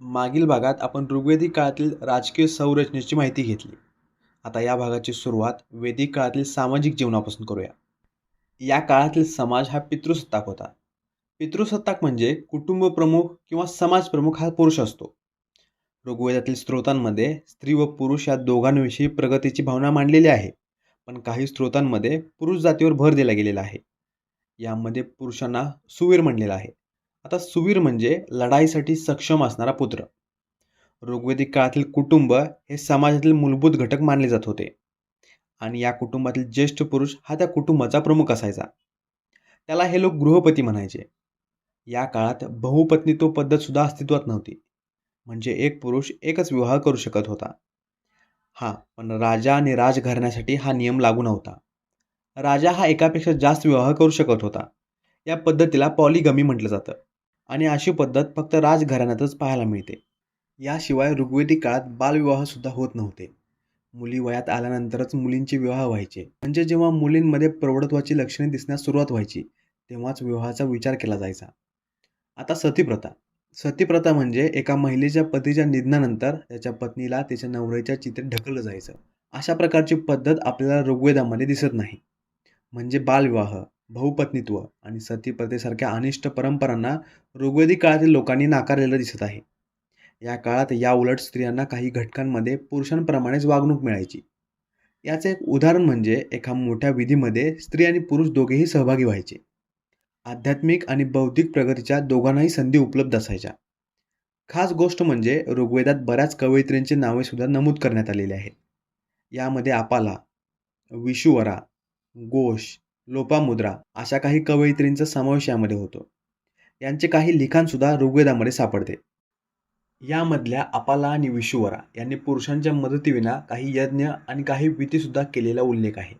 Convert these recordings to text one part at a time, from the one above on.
मागील भागात आपण ऋग्वेदिक काळातील राजकीय संरचनेची माहिती घेतली. आता या भागाची सुरुवात वैदिक काळातील सामाजिक जीवनापासून करूया. या काळातील समाज हा पितृसत्ताक होता. पितृसत्ताक म्हणजे कुटुंब प्रमुख किंवा समाज प्रमुख हा पुरुष असतो. ऋग्वेदातील स्त्रोतांमध्ये स्त्री व पुरुष या दोघांविषयी प्रगतीची भावना मांडलेली आहे पण काही स्त्रोतांमध्ये पुरुष जातीवर भर दिला गेलेला आहे. यामध्ये पुरुषांना सुवीर म्हणलेला आहे. आता सुवीर म्हणजे लढाईसाठी सक्षम असणारा पुत्र. ऋग्वेदिक काळातील कुटुंब हे समाजातील मूलभूत घटक मानले जात होते. आणि या कुटुंबातील ज्येष्ठ पुरुष हा त्या कुटुंबाचा प्रमुख असायचा. त्याला हे लोक गृहपती म्हणायचे. या काळात बहुपत्नीत्व पद्धतसुद्धा अस्तित्वात नव्हती. म्हणजे एक पुरुष एकच विवाह करू शकत होता. हां पण राजा आणि राजघराण्यासाठी हा नियम लागू नव्हता. राजा हा एकापेक्षा जास्त विवाह करू शकत होता. या पद्धतीला पॉलिगमी म्हटलं जातं. आणि अशी पद्धत फक्त राजघराण्यातच पाहायला मिळते. याशिवाय ऋग्वेदिक काळात बालविवाहसुद्धा होत नव्हते. मुली वयात आल्यानंतरच मुलींचे विवाह व्हायचे. म्हणजे जेव्हा मुलींमध्ये प्रौढत्वाची लक्षणे दिसण्यास सुरुवात व्हायची तेव्हाच विवाहाचा विचार केला जायचा. आता सतीप्रथा. सतीप्रथा म्हणजे एका महिलेच्या पतीच्या निधनानंतर त्याच्या पत्नीला त्याच्या नवऱ्याच्या चित्रेत ढकललं जायचं. अशा प्रकारची पद्धत आपल्याला ऋग्वेदामध्ये दिसत नाही. म्हणजे बालविवाह. बहुपत्नीत्व आणि सतीप्रथेसारख्या अनिष्ट परंपरांना ऋग्वेदिक काळातील लोकांनी नाकारलेलं दिसत आहे. या काळात या उलट स्त्रियांना काही घटकांमध्ये पुरुषांप्रमाणेच वागणूक मिळायची. याचं एक उदाहरण म्हणजे एका मोठ्या विधीमध्ये स्त्री आणि पुरुष दोघेही सहभागी व्हायचे. आध्यात्मिक आणि बौद्धिक प्रगतीच्या दोघांनाही संधी उपलब्ध असायच्या. खास गोष्ट म्हणजे ऋग्वेदात बऱ्याच कवयित्रींची नावे सुद्धा नमूद करण्यात आलेली आहेत. यामध्ये आपाला विशुवरा घोष लोपामुद्रा अशा काही कवयित्रींचा समावेश यामध्ये होतो. यांचे काही लिखाणसुद्धा ऋग्वेदामध्ये सापडते. यामधल्या अपाला आणि विशुवरा यांनी पुरुषांच्या मदतीविना काही यज्ञ आणि काही विधीसुद्धा केलेला उल्लेख आहे.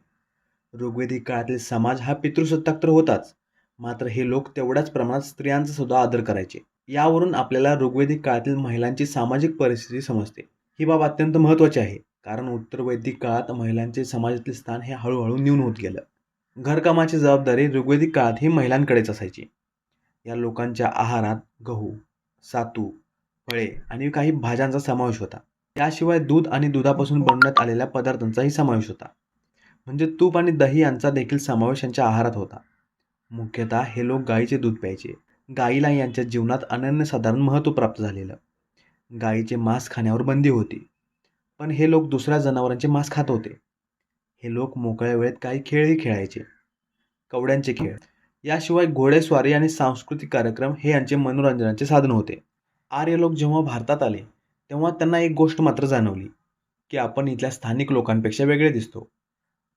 ऋग्वेदिक काळातील समाज हा पितृसत्ताक तर होताच. मात्र हे लोक तेवढ्याच प्रमाणात स्त्रियांचा सुद्धा आदर करायचे. यावरून आपल्याला ऋग्वेदिक काळातील महिलांची सामाजिक परिस्थिती समजते. ही बाब अत्यंत महत्त्वाची आहे. कारण उत्तर वैदिक काळात महिलांचे समाजातील स्थान हे हळूहळू न्यून होत गेलं. घरकामाची जबाबदारी ऋग्वेदिक काळात ही महिलांकडेच असायची. या लोकांच्या आहारात गहू सातू फळे आणि काही भाज्यांचा समावेश होता. याशिवाय दूध आणि दुधापासून बनवण्यात आलेल्या पदार्थांचाही समावेश होता. म्हणजे तूप आणि दही यांचा देखील समावेश यांच्या आहारात होता. मुख्यतः हे लोक गाईचे दूध प्यायचे. गाईला यांच्या जीवनात अनन्यसाधारण महत्त्व प्राप्त झालेलं. गाईचे मांस खाण्यावर बंदी होती. पण हे लोक दुसऱ्या जनावरांचे मांस खात होते. हे लोक मोकळ्या वेळेत काही खेळही खेळायचे. कवड्यांचे खेळ. याशिवाय घोडेस्वारी आणि सांस्कृतिक कार्यक्रम हे यांचे मनोरंजनाचे साधन होते. आर्य लोक जेव्हा भारतात आले तेव्हा त्यांना एक गोष्ट मात्र जाणवली की आपण इथल्या स्थानिक लोकांपेक्षा वेगळे दिसतो.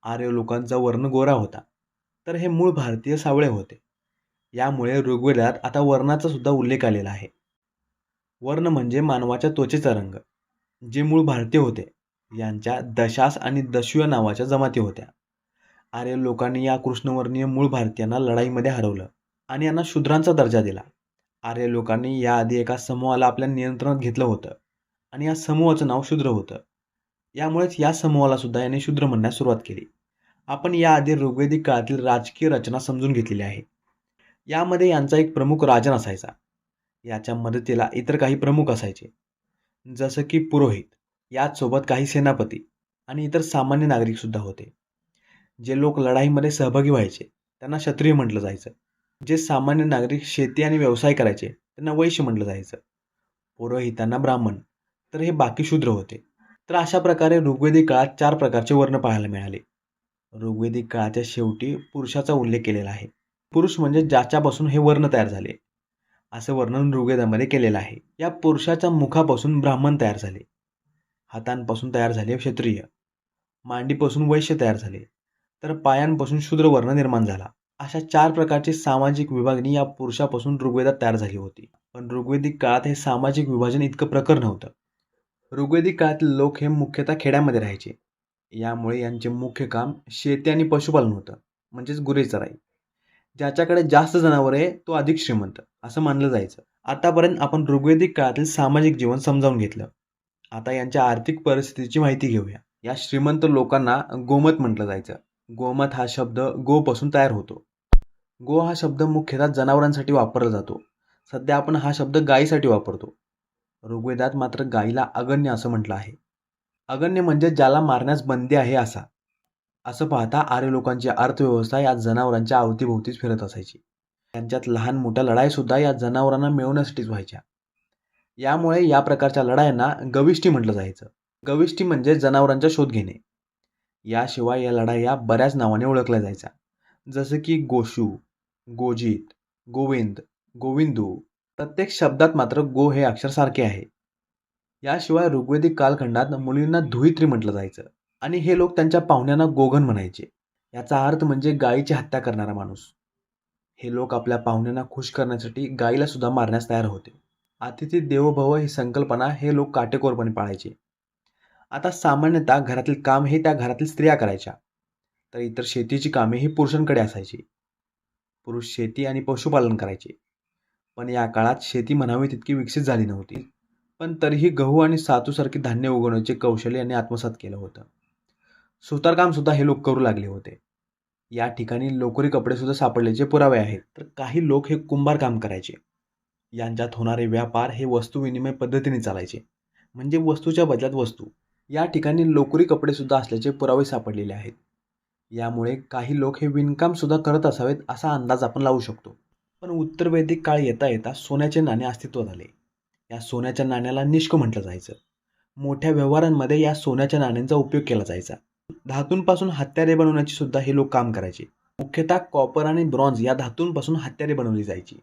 आर्य लोकांचा वर्ण गोरा होता तर हे मूळ भारतीय सावळे होते. यामुळे ऋग्वेदात आता वर्णाचा सुद्धा उल्लेख आलेला आहे. वर्ण म्हणजे मानवाच्या त्वचेचा रंग जे मूळ भारतीय होते. यांच्या दशास आणि दशुया नावाच्या जमाती होत्या. आर्य लोकांनी या कृष्णवर्णीय मूळ भारतीयांना लढाईमध्ये हरवलं आणि यांना शूद्रांचा दर्जा दिला. आर्य लोकांनी याआधी एका समूहाला आपल्या नियंत्रणात घेतलं होतं आणि या समूहाचं नाव शूद्र होतं. यामुळेच या समूहाला सुद्धा यांनी शूद्र म्हणण्यास सुरुवात केली. आपण याआधी ऋग्वेदिक काळातील राजकीय रचना समजून घेतलेली आहे. यामध्ये यांचा एक प्रमुख राजन असायचा. याच्या मदतीला इतर काही प्रमुख असायचे. जसं की पुरोहित याचसोबत काही सेनापती आणि इतर सामान्य नागरिकसुद्धा होते. जे लोक लढाईमध्ये सहभागी व्हायचे त्यांना क्षत्रिय म्हटलं जायचं. जे सामान्य नागरिक शेती आणि व्यवसाय करायचे त्यांना वैश्य म्हटलं जायचं. पुरोहितांना ब्राह्मण तर हे बाकी शूद्र होते. तर अशा प्रकारे ऋग्वेदी काळात चार प्रकारचे वर्ण पाहायला मिळाले. ऋग्वेदिक काळाच्या शेवटी पुरुषाचा उल्लेख केलेला आहे. पुरुष म्हणजे ज्याच्यापासून हे वर्ण तयार झाले. असं वर्णन ऋग्वेदामध्ये केलेलं आहे. या पुरुषाच्या मुखापासून ब्राह्मण तयार झाले. हातांपासून तयार झाले क्षत्रिय. मांडीपासून वैश्य तयार झाले. तर पायांपासून शूद्र वर्ण निर्माण झाला. अशा चार प्रकारची सामाजिक विभागणी या पुरुषापासून ऋग्वेदात तयार झाली होती. पण ऋग्वेदिक काळात हे सामाजिक विभाजन इतकं प्रकर नव्हतं. ऋग्वेदिक काळातील लोक हे मुख्यतः खेड्यामध्ये राहायचे. यामुळे यांचे मुख्य काम शेती आणि पशुपालन होतं. म्हणजेच गुरे चराई ज्याच्याकडे जास्त जनावर आहे तो अधिक श्रीमंत असं मानलं जायचं. आतापर्यंत आपण ऋग्वेदिक काळातील सामाजिक जीवन समजावून घेतलं. आता यांच्या आर्थिक परिस्थितीची माहिती घेऊया. या श्रीमंत लोकांना गोमत म्हटलं जायचं. गोमत हा शब्द गोपासून तयार होतो. गो हा शब्द मुख्यतः जनावरांसाठी वापरला जातो. सध्या आपण हा शब्द गायीसाठी वापरतो. ऋग्वेदात मात्र गायीला अगण्य असं म्हटलं आहे. अगण्य म्हणजे ज्याला मारण्यास बंदी आहे असा. असं पाहता आर्य लोकांची अर्थव्यवस्था या जनावरांच्या अवतीभोवतीच फिरत असायची. त्यांच्यात लहान मोठ्या लढाईसुद्धा या जनावरांना मिळवण्यासाठीच व्हायच्या. यामुळे या प्रकारच्या लढायांना गविष्टी म्हटलं जायचं. गविष्टी म्हणजे जनावरांचा शोध घेणे. याशिवाय या लढाया बऱ्याच नावाने ओळखल्या जायच्या. जसं की गोशू गोजित गोविंद गोविंदू. प्रत्येक शब्दात मात्र गो हे अक्षर सारखे आहे. याशिवाय ऋग्वेदिक कालखंडात मुलींना धुईत्री म्हटलं जायचं आणि हे लोक त्यांच्या पाहुण्यांना गोगन म्हणायचे. याचा अर्थ म्हणजे गायीची हत्या करणारा माणूस. हे लोक आपल्या पाहुण्यांना खुश करण्यासाठी गायीला सुद्धा मारण्यास तयार होते. अतिथी देवोभव ही संकल्पना हे लोक काटेकोरपणे पाळायचे. आता सामान्यतः घरातील काम हे त्या घरातील स्त्रिया करायच्या. तर इतर शेतीची कामे ही पुरुषांकडे असायची. पुरुष शेती आणि पशुपालन करायचे. पण या काळात शेती म्हणावी तितकी विकसित झाली नव्हती. पण तरीही गहू आणि सातूसारखे धान्य उगवण्याचे कौशल्य यांनी आत्मसात केलं होतं. सुतारकामसुद्धा हे लोक करू लागले होते. या ठिकाणी लोकरी कपडेसुद्धा सापडल्याचे पुरावे आहेत. तर काही लोक हे कुंभार काम करायचे. यांच्यात होणारे व्यापार हे वस्तू विनिमय पद्धतीने चालायचे. म्हणजे वस्तूच्या बदल्यात वस्तू. या ठिकाणी लोकरी कपडेसुद्धा असल्याचे पुरावे सापडलेले आहेत. यामुळे काही लोक हे विणकामसुद्धा करत असावेत असा अंदाज आपण लावू शकतो. पण उत्तर वैदिक काळ येता येता सोन्याचे नाणे अस्तित्वात आले. या सोन्याच्या नाण्याला निष्क म्हटलं जायचं. मोठ्या व्यवहारांमध्ये या सोन्याच्या नाण्यांचा उपयोग केला जायचा. धातूंपासून हत्यारे बनवण्याची सुद्धा हे लोक काम करायचे. मुख्यतः कॉपर आणि ब्रॉन्झ या धातूंपासून हत्यारे बनवली जायची.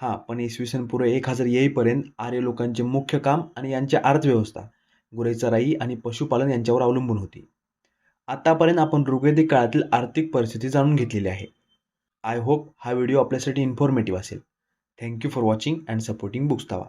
हां पण इसवी सन पूर्व एक हजार येईपर्यंत आर्य लोकांचे मुख्य काम आणि यांची अर्थव्यवस्था गुरेचराई आणि पशुपालन यांच्यावर अवलंबून होती. आत्तापर्यंत आपण ऋग्वेदिक काळातील आर्थिक परिस्थिती जाणून घेतलेली आहे. आय होप हा व्हिडिओ आपल्यासाठी इन्फॉर्मेटिव्ह असेल. Thank you for watching and supporting books तवा